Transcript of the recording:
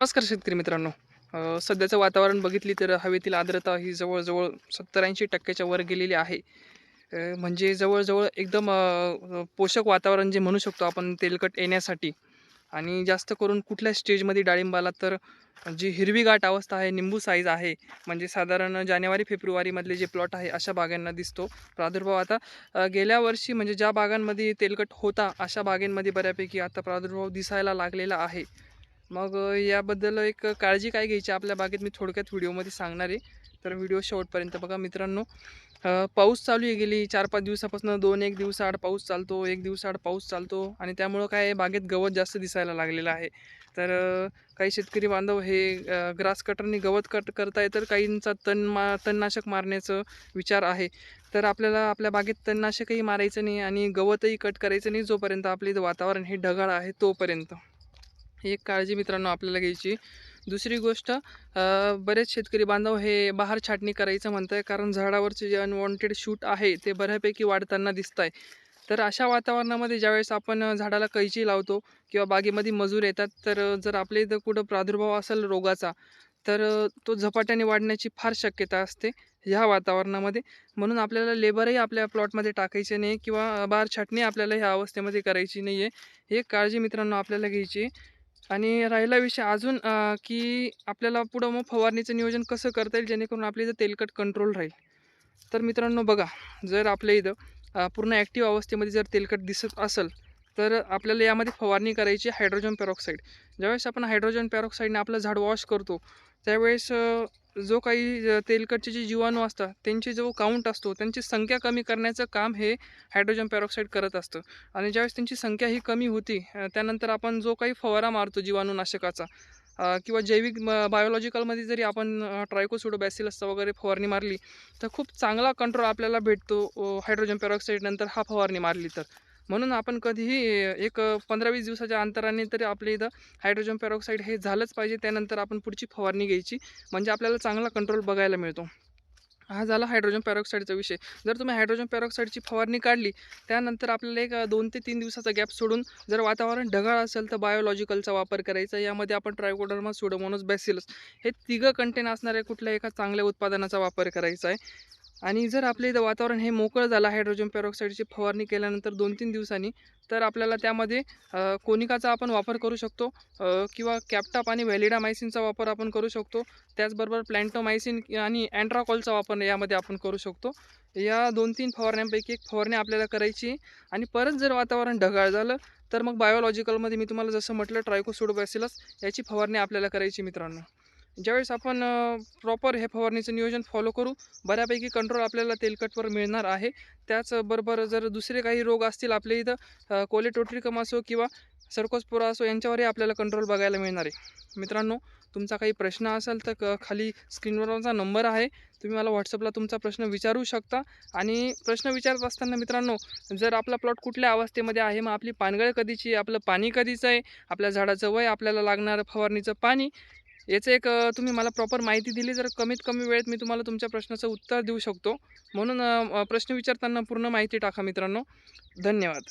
नमस्कार शेतकरी मित्रांनो. सध्याचं वातावरण बघितली तर हवेतील आर्द्रता ही जवळजवळ सत्तर ऐंशी टक्क्याच्या वर गेलेली आहे. म्हणजे जवळजवळ एकदम पोषक वातावरण जे म्हणू शकतो आपण तेलकट येण्यासाठी. आणि जास्त करून कुठल्या स्टेजमध्ये डाळिंबाला तर जी हिरवीगाठ अवस्था आहे निंबू साईज आहे म्हणजे साधारण जानेवारी फेब्रुवारीमधले जे प्लॉट आहे अशा बागांना दिसतो. प्रादुर्भाव आता गेल्या वर्षी म्हणजे ज्या बागांमध्ये तेलकट होता अशा बागांमध्ये बऱ्यापैकी आता प्रादुर्भाव दिसायला लागलेला आहे. मग याबद्दल एक काळजी काय घ्यायची आपल्या बागेत मी थोडक्यात व्हिडिओमध्ये सांगणार आहे. तर व्हिडिओ शेवटपर्यंत बघा मित्रांनो. पाऊस चालू आहे गेली चार पाच दिवसापासून दोन एक दिवसाआड पाऊस चालतो एक दिवसाआड पाऊस चालतो आणि त्यामुळं काय आहे, बागेत गवत जास्त दिसायला लागलेलं आहे. तर काही शेतकरी बांधव हे ग्रास कटरनी गवत कट करताय तर काहींचा तण मा तणनाशक मारण्याचं विचार आहे. तर आपल्याला आपल्या बागेत तणनाशकही मारायचं नाही आणि गवतही कट करायचं नाही जोपर्यंत आपले वातावरण हे ढगाळ आहे तोपर्यंत. ही एक काळजी मित्रांनो आपल्याला घ्यायची. दुसरी गोष्ट बरेच शेतकरी बांधव हे बाहेर छाटणी करायचं म्हणत आहे कारण झाडावरचे जे अनवॉन्टेड शूट आहे ते बऱ्यापैकी वाढताना दिसत आहे तर अशा वातावरणामध्ये ज्यावेळेस आपण झाडाला कैची लावतो किंवा बागेमध्ये मजूर येतात तर जर आपल्या इथं कुठं प्रादुर्भाव असेल रोगाचा तर तो झपाट्याने वाढण्याची फार शक्यता असते ह्या वातावरणामध्ये. म्हणून आपल्याला लेबरही आपल्या प्लॉटमध्ये टाकायचे नाही किंवा बहार छाटणी आपल्याला ह्या अवस्थेमध्ये करायची नाही आहे ही एक काळजी मित्रांनो आपल्याला घ्यायची आहे. आणि राहिला विषय अजून की आपल्याला पुढं मग फवारणीचं नियोजन कसं करता येईल? जेणेकरून आपल्या इथं तेलकट कंट्रोल राहील. तर मित्रांनो बघा जर आपल्या इथं पूर्ण ॲक्टिव्ह अवस्थेमध्ये जर तेलकट दिसत असेल तर आपल्याला यामध्ये फवारणी करायची हायड्रोजन पॅरॉक्साईड ज्यावेळेस आपण हायड्रोजन पॅरॉक्साईडने आपलं झाड वॉश करतो त्यावेळेस जो काही तेलकटचे जे जीवाणू असतात त्यांची जो काउंट असतो त्यांची संख्या कमी करण्याचं काम हे हायड्रोजन पॅरॉक्साईड करत असतं. आणि ज्यावेळेस त्यांची संख्या ही कमी होती त्यानंतर आपण जो काही फवारा मारतो जीवाणूनाशकाचा किंवा जैविक बायोलॉजिकलमध्ये जरी आपण ट्रायकोसुडो बॅसिलसचा वगैरे फवारणी मारली तर खूप चांगला कंट्रोल आपल्याला भेटतो हायड्रोजन पॅरॉक्साईडनंतर हा फवारणी मारली तर. म्हणून आपण कधीही एक पंधरा वीस दिवसाच्या अंतराने तरी आपल्या इथं हायड्रोजन पेरॉक्साईड हे झालंच पाहिजे. त्यानंतर आपण पुढची फवारणी घ्यायची. म्हणजे आपल्याला चांगला कंट्रोल बघायला मिळतो. हा झाला हायड्रोजन पॅरॉक्साईडचा विषय. जर तुम्ही हायड्रोजन पॅरॉक्साईडची फवारणी काढली त्यानंतर आपल्याला एक दोन ते तीन दिवसाचा गॅप सोडून जर वातावरण ढगाळ असेल तर बायोलॉजिकलचा वापर करायचा. यामध्ये आपण ट्रायकोडर्मा सोडोमोनस बॅसिलस हे तिघं कंटेन असणाऱ्या कुठल्या एका चांगल्या उत्पादनाचा वापर करायचा आहे. आणि जर आपल्या इथं वातावरण हे मोकळं झालं हायड्रोजन पेरॉक्साईडची फवारणी केल्यानंतर दोन तीन दिवसांनी तर आपल्याला त्यामध्ये कोनिकाचा आपण वापर करू शकतो किंवा कॅप्टाप आणि व्हॅलिडामायसिनचा वापर आपण करू शकतो. त्याचबरोबर प्लॅन्टोमायसिन आणि अँट्राकॉलचा वापर यामध्ये आपण करू शकतो. या दोन तीन फवारण्यांपैकी एक फवारणी आपल्याला करायची आणि परत जर वातावरण ढगाळ झालं तर मग बायोलॉजिकलमध्ये मी तुम्हाला जसं म्हटलं ट्रायकोसुडोबॅसिलस याची फवारणी आपल्याला करायची मित्रांनो. ज्यावेळेस आपण प्रॉपर हे फवारणीचं नियोजन फॉलो करू बऱ्यापैकी कंट्रोल आपल्याला तेलकटवर मिळणार आहे. त्याचबरोबर जर दुसरे काही रोग असतील आपल्या इथं कोलेटोट्रिकम असो किंवा सरकोसपुरा असो यांच्यावरही आपल्याला कंट्रोल बघायला मिळणार आहे. मित्रांनो तुमचा काही प्रश्न असेल तर क खाली स्क्रीनवर माझा नंबर आहे. तुम्ही मला व्हॉट्सअपला तुमचा प्रश्न विचारू शकता. आणि प्रश्न विचारत असताना मित्रांनो जर आपला प्लॉट कुठल्या अवस्थेमध्ये आहे मग आपली पानगळ कधीची आपलं पाणी कधीचं आहे आपल्या झाडाचं वय आपल्याला लागणारं फवारणीचं पाणी याचं एक तुम्ही मला प्रॉपर माहिती दिली जर कमीत कमी वेळेत मी तुम्हाला तुमच्या प्रश्नाचं उत्तर देऊ शकतो. म्हणून प्रश्न विचारताना पूर्ण माहिती टाका मित्रांनो. धन्यवाद.